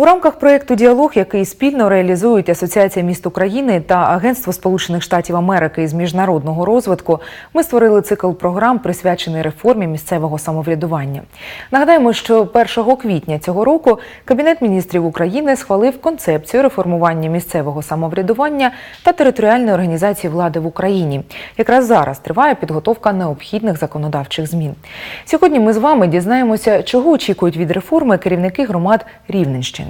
У рамках проєкту Діалог, який спільно реалізують Асоціація міст України та Агентство Сполучених Штатів Америки з міжнародного розвитку, ми створили цикл програм, присвячений реформі місцевого самоврядування. Нагадаємо, що 1 квітня цього року Кабінет міністрів України схвалив концепцію реформування місцевого самоврядування та територіальної організації влади в Україні. Якраз зараз триває підготовка необхідних законодавчих змін. Сьогодні ми з вами дізнаємося, чого очікують від реформи керівники громад Рівненщини.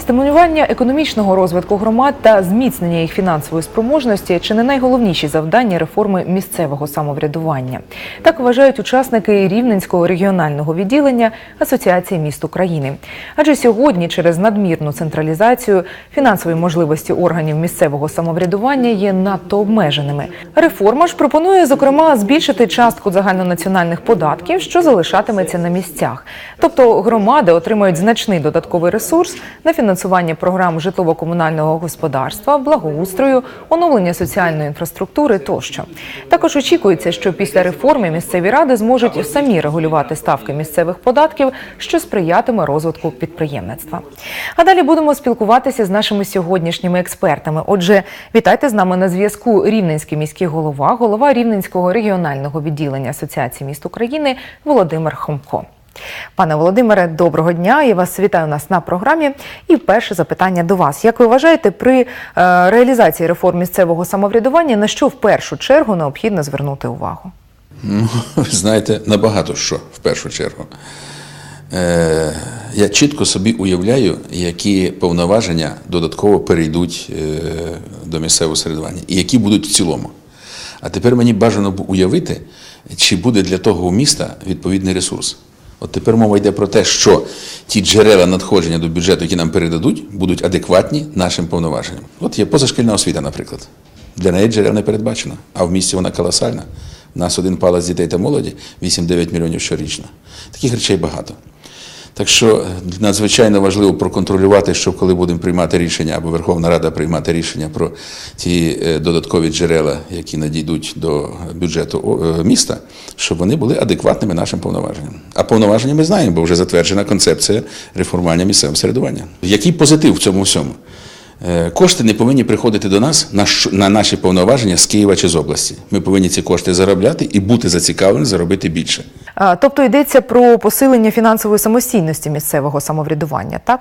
Стимулювання економічного розвитку громад та зміцнення їх фінансової спроможності чи не найголовніші завдання реформи місцевого самоврядування. Так вважають учасники Рівненського регіонального відділення Асоціації міст України. Адже сьогодні, через надмірну централізацію, фінансові можливості органів місцевого самоврядування є надто обмеженими. Реформа ж пропонує, зокрема, збільшити частку загальнонаціональних податків, що залишатиметься на місцях. Тобто громади отримають значний додатковий ресурс на фінансування програм житлово-комунального господарства, благоустрою, оновлення соціальної інфраструктури тощо. Також очікується, що після реформи місцеві ради зможуть самі регулювати ставки місцевих податків, що сприятиме розвитку підприємництва. А далі будемо спілкуватися з нашими сьогоднішніми експертами. Отже, вітайте з нами на зв'язку Рівненський міський голова, голова Рівненського регіонального відділення Асоціації міст України Володимир Хомко. Пане Володимире, доброго дня. Я вас вітаю у нас на програмі. І перше запитання до вас. Як ви вважаєте, при е, реалізації реформ місцевого самоврядування на що в першу чергу необхідно звернути увагу? Ну, ви знаєте, набагато що в першу чергу. Е, я чітко собі уявляю, які повноваження додатково перейдуть е, до місцевого середування і які будуть в цілому. А тепер мені бажано б уявити, чи буде для того у міста відповідний ресурс. От тепер мова йде про те, що ті джерела надходження до бюджету, які нам передадуть, будуть адекватні нашим повноваженням. От є позашкільна освіта, наприклад. Для неї джерел не передбачено, а в місті вона колосальна. У нас один палець дітей та молоді 8-9 мільйонів щорічно. Таких речей багато. Так що надзвичайно важливо проконтролювати, що коли будемо приймати рішення, або Верховна Рада приймати рішення про ті е, додаткові джерела, які надійдуть до бюджету е, міста, щоб вони були адекватними нашим повноваженням. А повноваження ми знаємо, бо вже затверджена концепція реформування місцевого середування. Який позитив в цьому всьому? Е, Кошти не повинні приходити до нас на, наші повноваження з Києва чи з області. Ми повинні ці кошти заробляти і бути зацікавлені заробити більше. Тобто йдеться про посилення фінансової самостійності місцевого самоврядування, так?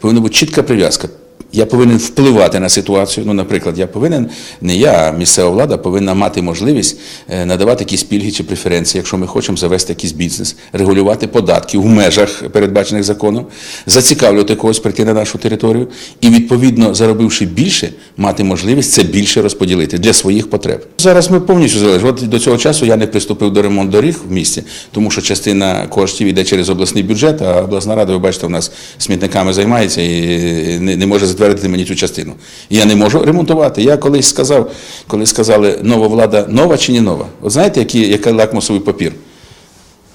Повинна бути чітка прив'язка. Я повинен впливати на ситуацію. Ну, наприклад, я повинен, не я, а місцева влада повинна мати можливість е, надавати якісь пільги чи преференції, якщо ми хочемо завести якийсь бізнес, регулювати податки в межах передбачених законом, зацікавлювати когось прийти на нашу територію і, відповідно, заробивши більше, мати можливість це більше розподілити для своїх потреб. Зараз ми повністю залежимо. От до цього часу я не приступив до ремонту доріг в місті, тому що частина коштів йде через обласний бюджет, а обласна рада, ви бачите, у нас смітниками займається і не, може затвердити мені цю частину. І я не можу ремонтувати. Я колись сказав, коли сказали, нова влада нова чи не нова. От знаєте, який, який лакмусовий папір?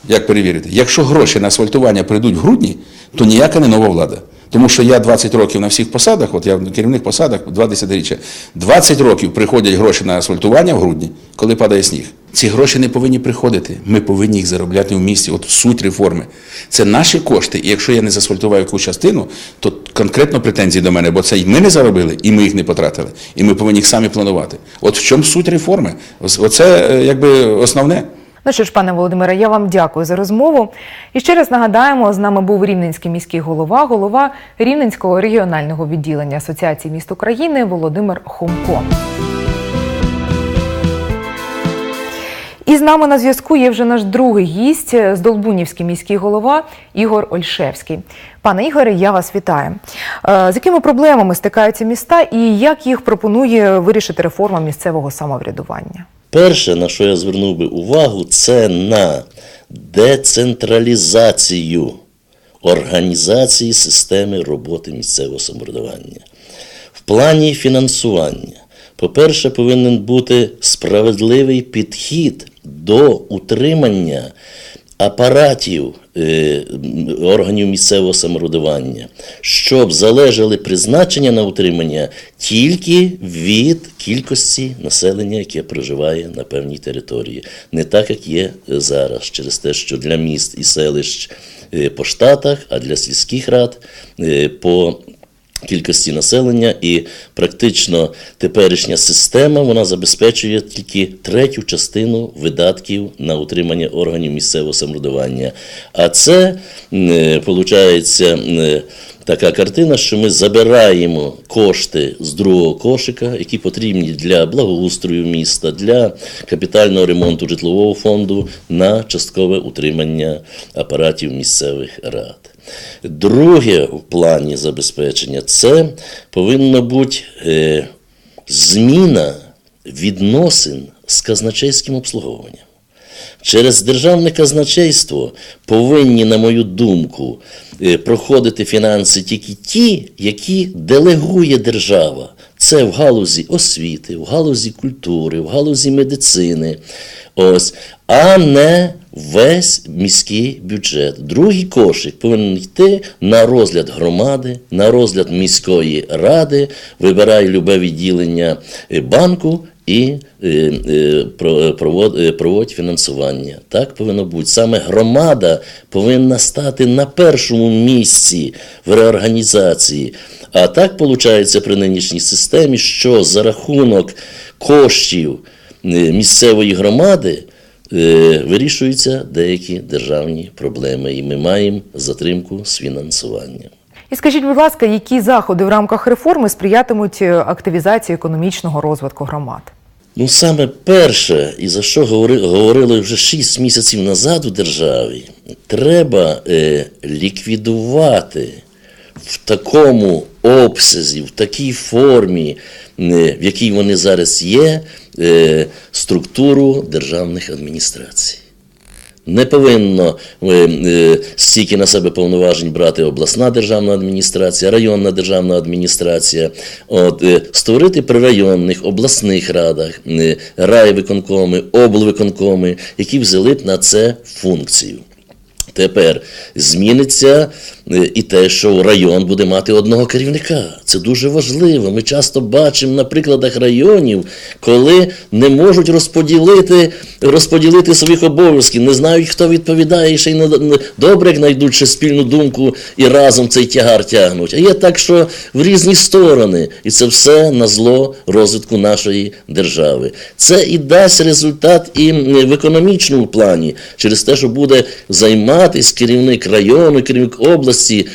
Як перевірити? Якщо гроші на асфальтування прийдуть в грудні, то ніяка не нова влада. Тому що я 20 років на всіх посадах, от я в керівних посадах, два десятиріччя, 20 років приходять гроші на асфальтування в грудні, коли падає сніг. Ці гроші не повинні приходити. Ми повинні їх заробляти в місті. От суть реформи. Це наші кошти. І якщо я не засфальтуваю якусь частину, то конкретно претензії до мене, бо це і ми не заробили, і ми їх не потратили. І ми повинні їх самі планувати. От в чому суть реформи? Оце е, якби основне. Ну що ж, пане Володимире, я вам дякую за розмову. І ще раз нагадаємо, з нами був Рівненський міський голова, голова Рівненського регіонального відділення Асоціації міст України Володимир Хомко. І з нами на зв'язку є вже наш другий гість, з Долбунівський міський голова Ігор Ольшевський. Пане Ігоре, я вас вітаю. Е, З якими проблемами стикаються міста і як їх пропонує вирішити реформа місцевого самоврядування? Перше, на що я звернув би увагу, це на децентралізацію організації системи роботи місцевого самоврядування. В плані фінансування, по-перше, повинен бути справедливий підхід до утримання апаратів е, органів місцевого самоврядування, щоб залежали призначення на утримання тільки від кількості населення, яке проживає на певній території, не так, як є зараз, через те, що для міст і селищ е, по штатах, а для сільських рад е, по кількості населення, і практично теперішня система вона забезпечує тільки третю частину видатків на утримання органів місцевого самоврядування. А це виходить така картина, що ми забираємо кошти з другого кошика, які потрібні для благоустрою міста, для капітального ремонту житлового фонду на часткове утримання апаратів місцевих рад. Друге в плані забезпечення це повинна бути е, зміна відносин з казначейським обслуговуванням. Через державне казначейство повинні, на мою думку, е, проходити фінанси тільки ті, які делегує держава. Це в галузі освіти, в галузі культури, в галузі медицини. Ось, а не весь міський бюджет. Другий кошик повинен йти на розгляд громади, на розгляд міської ради, вибирай любе відділення е, банку і е, е, е, проводь фінансування. Так повинно бути. Саме громада повинна стати на першому місці в реорганізації. А так виходить при нинішній системі, що за рахунок коштів місцевої громади вирішуються деякі державні проблеми, і ми маємо затримку з фінансуванням. І скажіть, будь ласка, які заходи в рамках реформи сприятимуть е, активізації економічного розвитку громад? Ну, саме перше, і за що говори- говорили вже 6 місяців назад у державі, треба е, ліквідувати в такому обсязі, в такій формі, е, в якій вони зараз є, е, структуру державних адміністрацій. Не повинно е, е, стільки на себе повноважень брати обласна державна адміністрація, районна державна адміністрація. От, е, створити при районних, обласних радах, райвиконкоми, облвиконкоми, які взяли б на це функцію. Тепер зміниться і те, що район буде мати одного керівника. Це дуже важливо. Ми часто бачимо на прикладах районів, коли не можуть розподілити, розподілити своїх обов'язків, не знають, хто відповідає, і ще й не- добре, як знайдуть ще спільну думку і разом цей тягар тягнуть. А є так, що в різні сторони, і це все на зло розвитку нашої держави. Це і дасть результат і в економічному плані, через те, що буде займатися керівник району, керівник області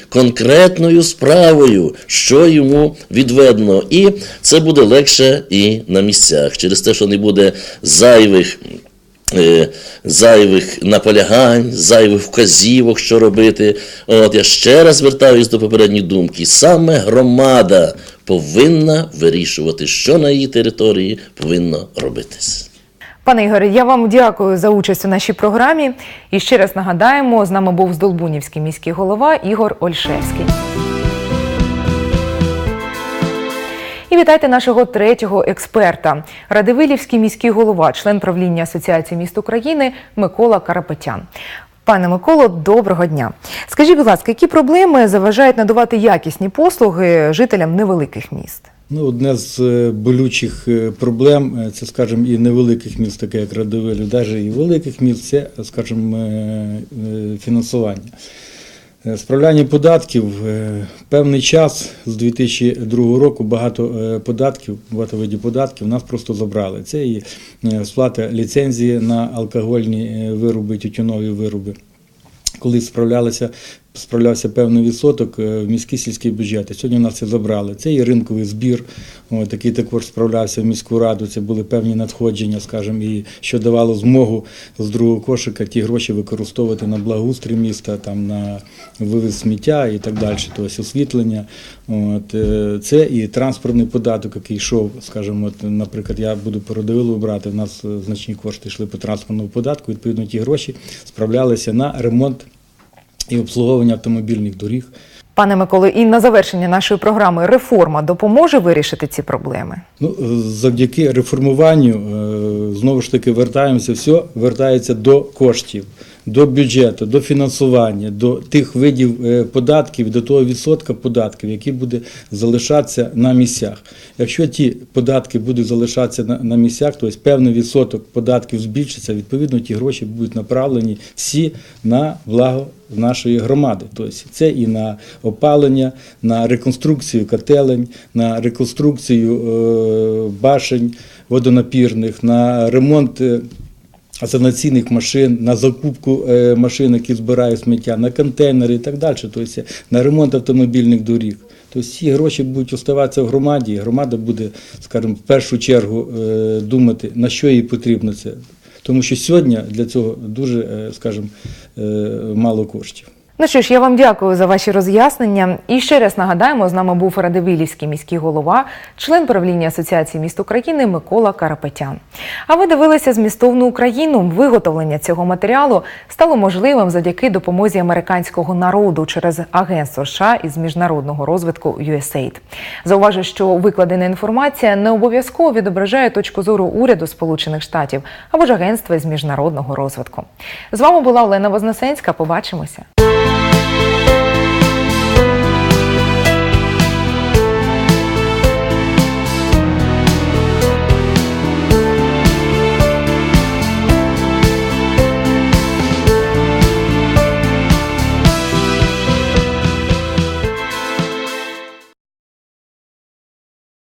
конкретною справою, що йому відведено. І це буде легше і на місцях, через те, що не буде зайвих. е, Зайвих наполягань, зайвих вказівок, що робити. От я ще раз звертаюсь до попередньої думки. Саме громада повинна вирішувати, що на її території повинно робитись. Пане Ігоре, я вам дякую за участь у нашій програмі. І ще раз нагадаємо, з нами був Здолбунівський міський голова Ігор Ольшевський. І вітайте нашого третього експерта. Радивилівський міський голова, член правління Асоціації міст України Микола Карапетян. Пане Миколо, доброго дня. Скажіть, будь ласка, які проблеми заважають надавати якісні послуги жителям невеликих міст? Ну, одне з е, болючих е, проблем, е, це, скажімо, і невеликих міст, таке як Радивилів, навіть і великих міст, це, скажімо, фінансування. Справляння податків певний час з 2002 року багато податків, багато видів податків нас просто забрали. Це і сплата ліцензії на алкогольні вироби, тютюнові вироби. Коли справлялися, справлявся певний відсоток е, в міські сільські бюджети. Сьогодні нас це забрали. Це і ринковий збір, от, який також справлявся в міську раду. Це були певні надходження, скажімо, і що давало змогу з другого кошика ті гроші використовувати на благоустрій міста, там на вивіз сміття і так далі, тобто освітлення. От, е, це і транспортний податок, який йшов, скажімо, от, наприклад, я буду породивилу брати, в нас е, значні кошти йшли по транспортному податку, відповідно, ті гроші справлялися на ремонт і обслуговування автомобільних доріг. Пане Миколо, і на завершення нашої програми реформа допоможе вирішити ці проблеми? Ну, е, завдяки реформуванню, е, знову ж таки, вертаємося, все вертається до коштів. До бюджету, до фінансування, до тих видів е, податків, до того відсотка податків, який буде залишатися на місцях. Якщо ті податки будуть залишатися на, місцях, то певний відсоток податків збільшиться, відповідно ті гроші будуть направлені всі на благо нашої громади. Тобто це і на опалення, на реконструкцію котелень, на реконструкцію е, башень водонапірних, на ремонт. Е, санаційних машин, на закупку е, машин, які збирають сміття, на контейнери і так далі, тобто на ремонт автомобільних доріг. Тобто ці гроші будуть оставатися в громаді, і громада буде, скажімо, в першу чергу е, думати, на що їй потрібно це. Тому що сьогодні для цього дуже, е, скажімо, е, мало коштів. Ну що ж, я вам дякую за ваші роз'яснення. І ще раз нагадаємо, з нами був Радивилівський міський голова, член правління Асоціації міст України Микола Карапетян. А ви дивилися змістовну Україну. Виготовлення цього матеріалу стало можливим завдяки допомозі американського народу через Агентство США із міжнародного розвитку USAID. Зауважу, що викладена інформація не обов'язково відображає точку зору уряду Сполучених Штатів або ж агентства з міжнародного розвитку. З вами була Олена Вознесенська. Побачимося.